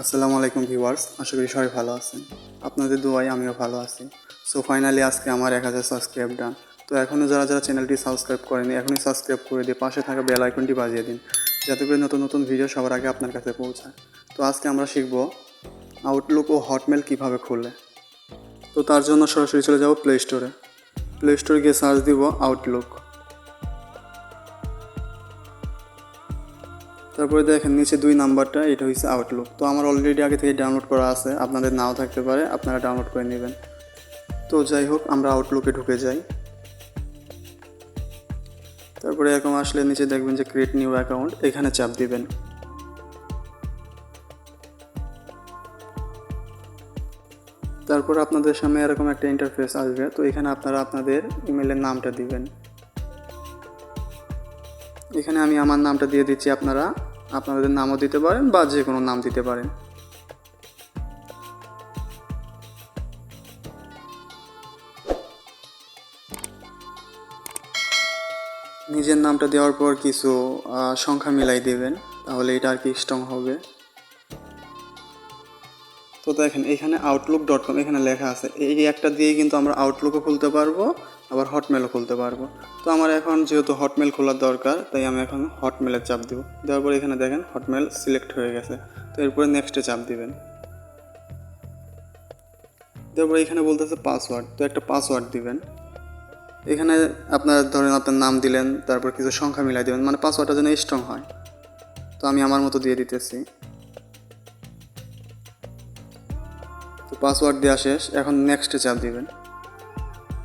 আসসালামু আলাইকুম ভিউয়ার্স, আশা করি সবাই ভালো আছেন। আপনাদের দোয়াই আমিও ভালো আছি। সো ফাইনালি আজকে আমার এক হাজার সাবস্ক্রাইব ডান তো এখনও যারা যারা চ্যানেলটি সাবস্ক্রাইব করেনি এখনই সাবস্ক্রাইব করে দিয়ে পাশে থাকা বেল আইকনটি বাজিয়ে দিন, যাতে করে নতুন নতুন ভিডিও সবার আগে আপনার কাছে পৌঁছায়। তো আজকে আমরা শিখব আউটলুক ও হটমেল কীভাবে খুলে তো তার জন্য সরাসরি চলে যাব প্লে স্টোরে প্লে স্টোরে গিয়ে সার্চ দিব আউটলুক তারপরে দেখেন নিচে দুই নাম্বারটা, এটা হচ্ছে আউটলুক তো আমার অলরেডি আগে থেকে ডাউনলোড করা আছে, আপনাদের নাও থাকতে পারে, আপনারা ডাউনলোড করে নেবেন। তো যাই হোক, আমরা আউটলুকে ঢুকে যাই। তারপরে এরকম আসলে নিচে দেখবেন যে ক্রিয়েট নিউ অ্যাকাউন্ট এখানে চাপ দিবেন। তারপর আপনাদের সামনে এরকম একটা ইন্টারফেস আসবে, তো এখানে আপনারা আপনাদের ইমেলের নামটা দিবেন। এখানে আমি আমার নামটা দিয়ে দিচ্ছি আপনারা। আপনাদের নামও দিতে পারেন বা যে কোনো নাম দিতে পারেন। নিজের নামটা দেওয়ার পর কিছু সংখ্যা মিলাই দেবেন, তাহলে এটা আর কি স্ট্রং হবে। তো দেখেন, এখানে আউটলুক ডট কম এখানে লেখা আছে। এই একটা দিয়েই কিন্তু আমরা আউটলুকও খুলতে পারব, আবার হটমেলও খুলতে পারব। তো আমার এখন যেহেতু হটমেল খোলার দরকার, তাই আমি এখন হটমেলের চাপ দিব। দেওয়ার পর এখানে দেখেন হটমেল সিলেক্ট হয়ে গেছে। তো এরপরে নেক্সটে চাপ দিবেন। তারপরে এখানে বলতেছে পাসওয়ার্ড তো একটা পাসওয়ার্ড দিবেন। এখানে আপনার ধরেন আপনার নাম দিলেন, তারপর কিছু সংখ্যা মিলাই দিবেন মানে পাসওয়ার্ডটা যেন স্ট্রং হয়। তো আমি আমার মতো দিয়ে দিতেছি। তো পাসওয়ার্ড দেওয়া শেষ, এখন নেক্সটে চাপ দিবেন।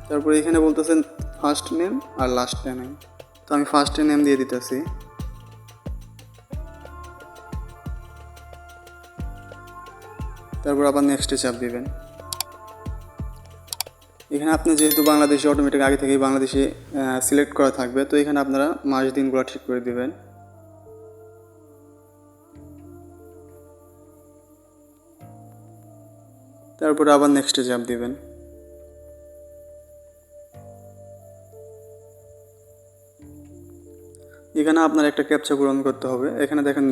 তারপরে এখানে বলতেছেন ফার্স্ট নেম আর লাস্ট নেম তো আমি ফার্স্টে নেম দিয়ে দিতেছি। তারপর আবার নেক্সটে চাপ দিবেন। এখানে আপনি যেহেতু বাংলাদেশে অটোমেটিক আগে থেকেই বাংলাদেশে সিলেক্ট করা থাকবে, তো এখানে আপনারা মাস দিনগুলো ঠিক করে দিবেন। তারপরে আবার নেক্সটে চাপ দিবেন। এখানে আপনার একটা ক্যাপচা পূরণ করতে হবে। এখানে দেখেন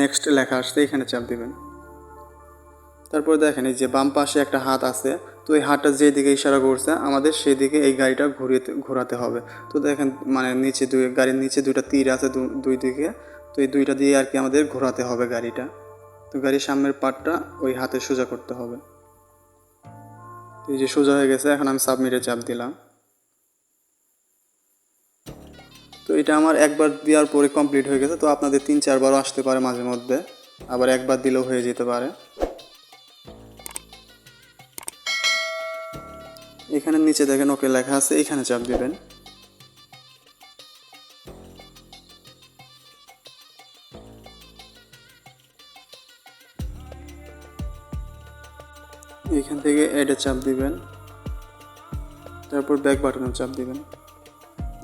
নেক্সট লেখা আসছে, এখানে চাপ দিবেন। তারপরে দেখেন এই যে বাম পাশে একটা হাত আছে, তো এই হাতটা যেদিকে ইশারা করছে, আমাদের সেই দিকে এই গাড়িটা ঘুরিয়ে ঘোরাতে হবে। তো দেখেন মানে নিচে দুই, গাড়ির নিচে দুইটা তীর আছে দুই দিকে, তো এই দুইটা দিয়ে আর কি আমাদের ঘোরাতে হবে গাড়িটা। তো গাড়ির সামনের পার্টটা ওই হাতে সোজা করতে হবে। এই যে সোজা হয়ে গেছে, এখন আমি সাবমিটে চাপ দিলাম। তো এটা আমার একবার দেওয়ার পরে কমপ্লিট হয়ে গেছে, তো আপনাদের তিন চারবারও আসতে পারে মাঝে মধ্যে, আবার একবার দিলেও হয়ে যেতে পারে। এখানে নিচে দেখেন, ওকে লেখা আছে, এখানে চাপ দিবেন। এখান থেকে এডে চাপ দিবেন। তারপর ব্যাক বাটনে চাপ দিবেন।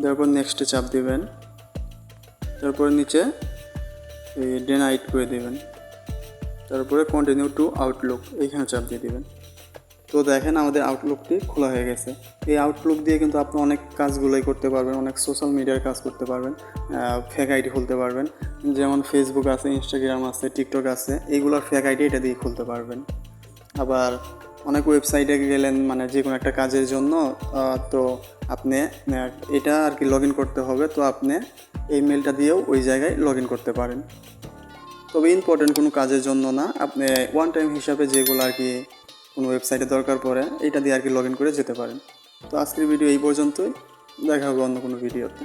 তারপর নেক্সটে চাপ দিবেন। তারপর নিচে এই ডেনাইট করে দিবেন। তারপরে কন্টিনিউ টু আউটলুক এইখানে চাপ দিয়ে দিবেন। তো দেখেন আমাদের আউটলুকটি খোলা হয়ে গেছে। এই আউটলুক দিয়ে কিন্তু আপনি অনেক কাজগুলোই করতে পারবেন, অনেক সোশ্যাল মিডিয়ার কাজ করতে পারবেন ফেক আইডি খুলতে পারবেন। যেমন ফেসবুক আছে ইনস্টাগ্রাম আছে টিকটক আছে এইগুলোর ফেক আইডি এটা দিয়ে খুলতে পারবেন। আবার অনেক ওয়েবসাইটে গেলেন মানে যে কোনো একটা কাজের জন্য তো আপনি এটা আর কি লগ করতে হবে, তো আপনি এই মেলটা দিয়েও ওই জায়গায় লগ করতে পারেন। তবে ইম্পর্টেন্ট কোনো কাজের জন্য না, আপনি ওয়ান টাইম হিসাবে যেগুলো আর কি কোনো ওয়েবসাইটে দরকার পড়ে, এটা দিয়ে আর কি লগ করে যেতে পারেন। তো আজকের ভিডিও এই পর্যন্তই, দেখা হবে অন্য কোনো ভিডিওতে